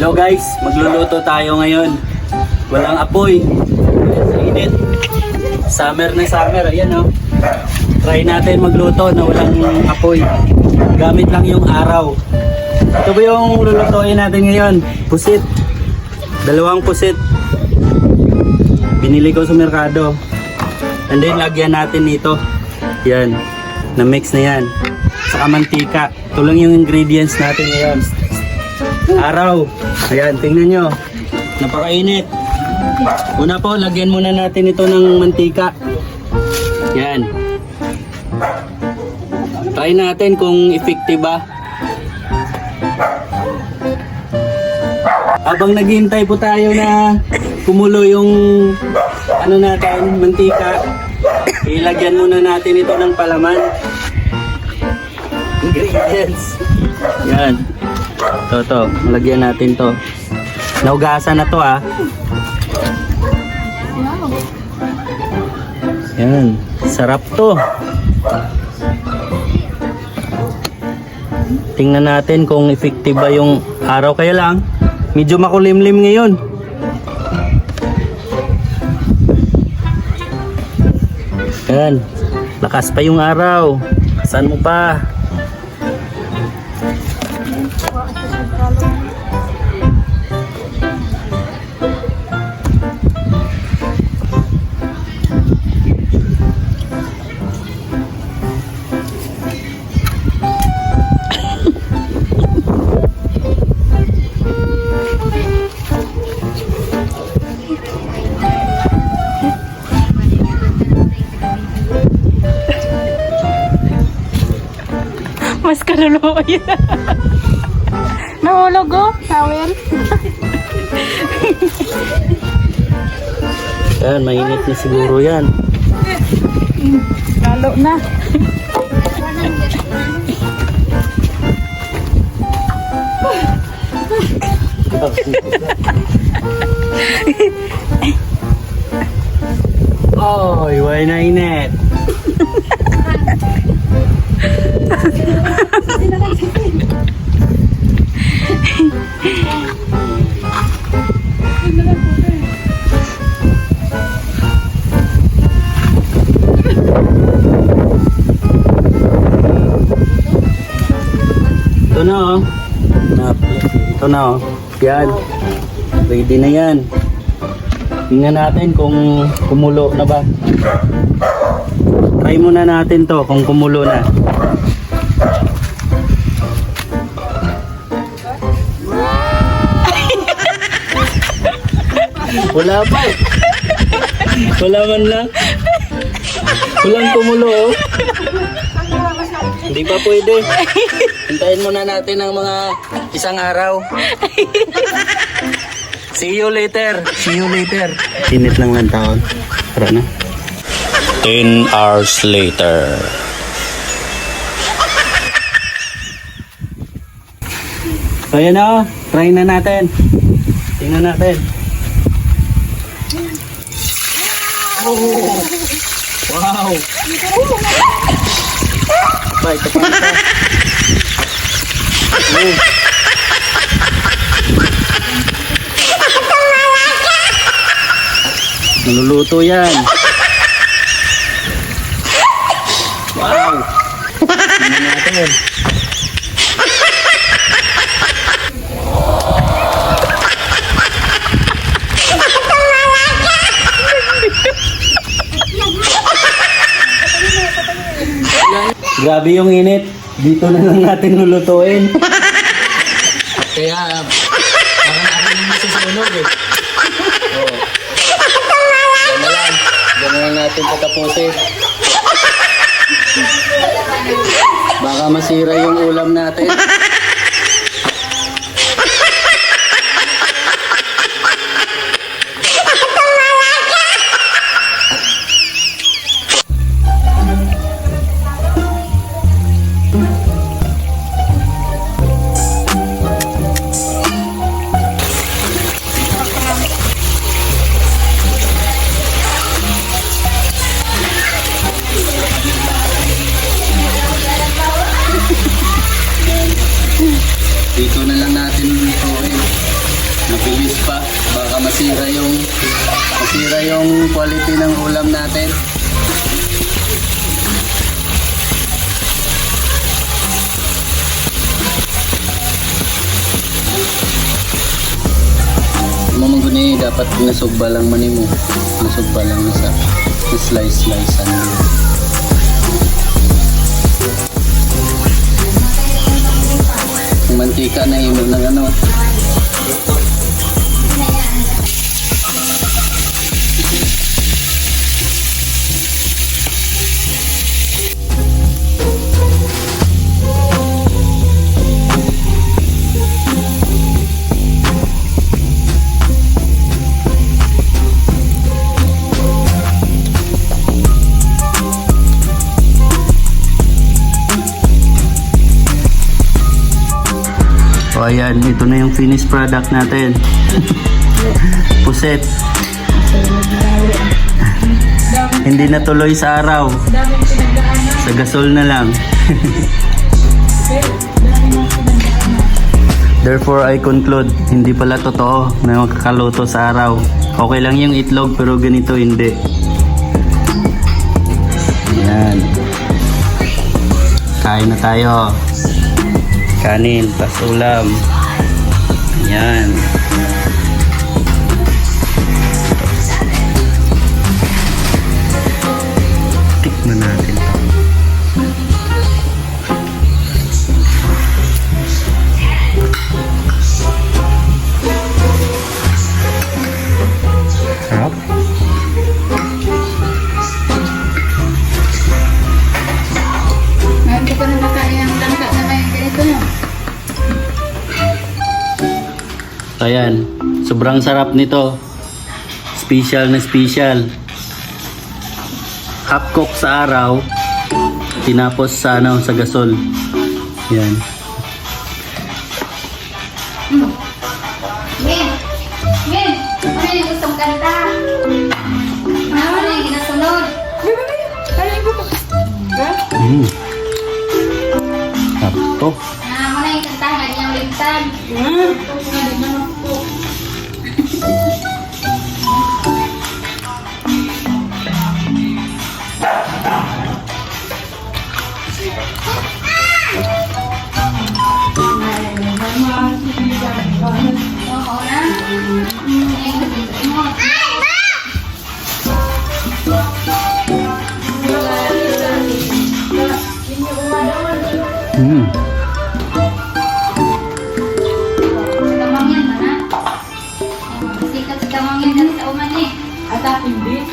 Hello guys, magluluto tayo ngayon. Walang apoy. Sa init. Summer na summer, ayan oh. Try natin magluto na walang apoy. Gamit lang yung araw. Ito ba yung lulutuin natin ngayon? Pusit. Dalawang pusit. Binili ko sa merkado. And then lagyan natin nito. Yan. Na-mix na yan. Saka mantika. Ito lang yung ingredients natin ngayon. Araw. Ayan, tingnan nyo. Napakainit. Una po, lagyan muna natin ito ng mantika. Yan. Try natin kung effective ba. Habang naghihintay po tayo na kumulo yung ano natin, mantika, ilagyan muna natin ito ng palaman. Ingredients. Yan. Ito, to. Lagyan natin to. Naugasan na to ah. Yan. Sarap to. Tingnan natin kung effective ba yung araw. Kaya lang, medyo makulimlim ngayon. Yan. Lakas pa yung araw. Saan mo pa? Mas kaluluwa yun. Nahulog oh, towel. Yan, mainit na siguro yan. Lalo na. Oy, why na init? Ito na oh. Na- Ito na oh. Yan. Ready na yan. Tingnan natin kung kumulo na ba. Try muna natin to kung kumulo na. Wala pa. Wala man lang. Walang kumulo oh. Hindi pa pwede. Hintayin muna natin ang mga isang araw. See you later. See you later. Init lang ng taon. Tara na. 10 hours later. So yan o. Try na natin. Tingnan natin. Wow. Ba, ito pa ito. Oh. Naluluto yan. Wow. Tingnan natin. Grabe yung init. Dito na lang natin lulutuin. Kaya, parang ako yung masusunog eh. Oo. Yan na lang. Yan na lang natin patapusin. Baka masira yung ulam natin. Masira yung masira yung quality ng ulam natin. Mamang dapat nasugba lang man mo. Nasugba lang na sa na slice slice ano. Mantika na inom ng ano. O ayan, ito na yung finished product natin. Puset. Hindi na tuloy sa araw. Sa gasol na lang. Therefore, I conclude, hindi pala totoo na makakaluto sa araw. Okay lang yung itlog pero ganito hindi. Yan. Kain na tayo. Kanin, tas ulam. Yan. Tikman natin Ayan, sobrang sarap nito. Special na special. Half cook sa araw, tinapos sa ano, sa gasol. Yan. Min! Min! Ano yung gustong kanta? Ano yung ginasunod? Mm. Sarap to. Ah, mo na yung kanta nga niyang lintag. Oo na. Mm. Kamangyan ba na? Sikat si kamangyan dali sa uman eh. Ata hindi.